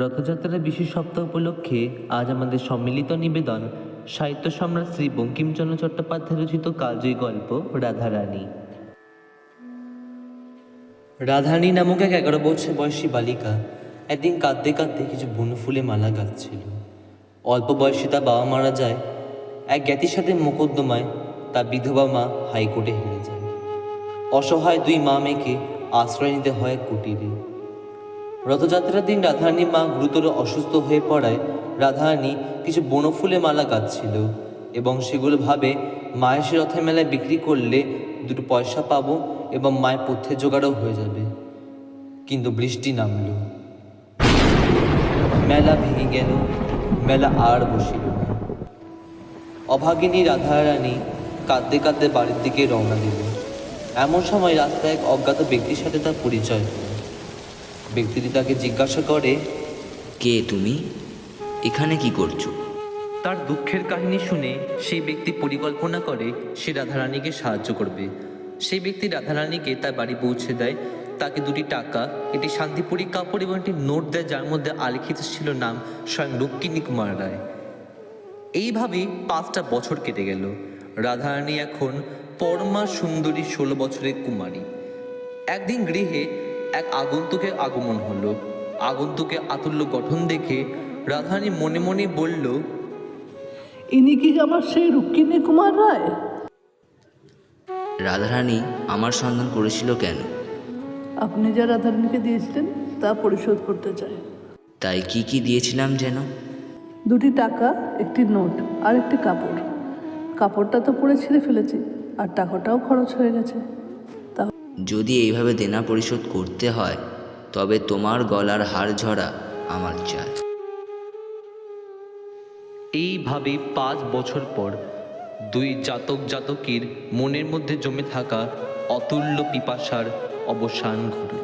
রথযাত্রার বিশেষ সপ্তাহ উপলক্ষে আজ আমাদের সম্মিলিত নিবেদন সাহিত্য সম্রাট শ্রী বঙ্কিমচন্দ্র চট্টোপাধ্যায় রচিত কালজয়ী গল্প, রাধারানী। রাধারানী নামক এক এগারো বছর বয়সী বালিকা একদিন কাঁদতে কাঁদতে কিছু বনফুলে মালা গাচ্ছিল অল্প বয়সে তার বাবা মারা যায়, এক জ্ঞাতির সাথে মোকদ্দমায় তার বিধবা মা হাইকোর্টে হেরে যায়। অসহায় দুই মা মেয়েকে আশ্রয় নিতে হয় কুটিরে। রথযাত্রার দিন রাধারানীর মা গুরুতর অসুস্থ হয়ে পড়ায় রাধারানী কিছু বনফুলে মালা গাচ্ছিল এবং সেগুলো ভাবে, মায়ের সে রথের মেলায় বিক্রি করলে দুটো পয়সা পাবো এবং মায়ের পথ্যের জোগাড়ও হয়ে যাবে। কিন্তু বৃষ্টি নামল। মেলা ভেঙে গেল, মেলা আর বসিল না। অভাগিনী রাধারানী কাঁদতে কাঁদতে বাড়ির দিকে রওনা দিল। এমন সময় রাস্তায় এক অজ্ঞাত ব্যক্তির সাথে তার পরিচয় হলো। ব্যক্তিটি তাকে জিজ্ঞাসা করে কে তুমি? এখানে কি করছ? তার দুঃখের কাহিনী শুনে সেই ব্যক্তি পরিকল্পনা করে সে রাধারানীকে সাহায্য করবে। সেই ব্যক্তি রাধারানীকে তার বাড়ি পৌঁছে দেয়। তাকে দুটি টাকা একটি শান্তিপুরী কাপড় এবং একটি নোট দেয় যার মধ্যে আলিখিত ছিল নাম স্বয়ং রুক্মিণী কুমার রায়। এইভাবেই পাঁচটা বছর কেটে গেল। রাধারানী এখন পরমা সুন্দরী ষোলো বছরের কুমারী। একদিন গৃহে এক আগন্তুকের আগমন হলো। আগন্তুকের আতুল্য গঠন দেখে রাধারানী মনে মনে বলল ইনি কি আমার সেই রুক্মিণী কুমার রায়? রাধারানী আমার সন্ধান করেছিল কেন? আপনি যা রাধারানীকে দিয়েছিলেন তা পরিশোধ করতে চাই। তাই কি কি দিয়েছিলাম যেন? দুটি টাকা একটি নোট আর একটি কাপড়। কাপড়টা তো পরে ছিঁড়ে ফেলেছি আর টাকাটাও খরচ হয়ে গেছে। যদি এইভাবে দেনা পরিশোধ করতে হয়, তবে তোমার গলার হার ঝরা আমার চাই। এইভাবে পাঁচ বছর পর দুই জাতক জাতকীর মনের মধ্যে জমে থাকা অতুল্য পিপাসার অবসান ঘটল।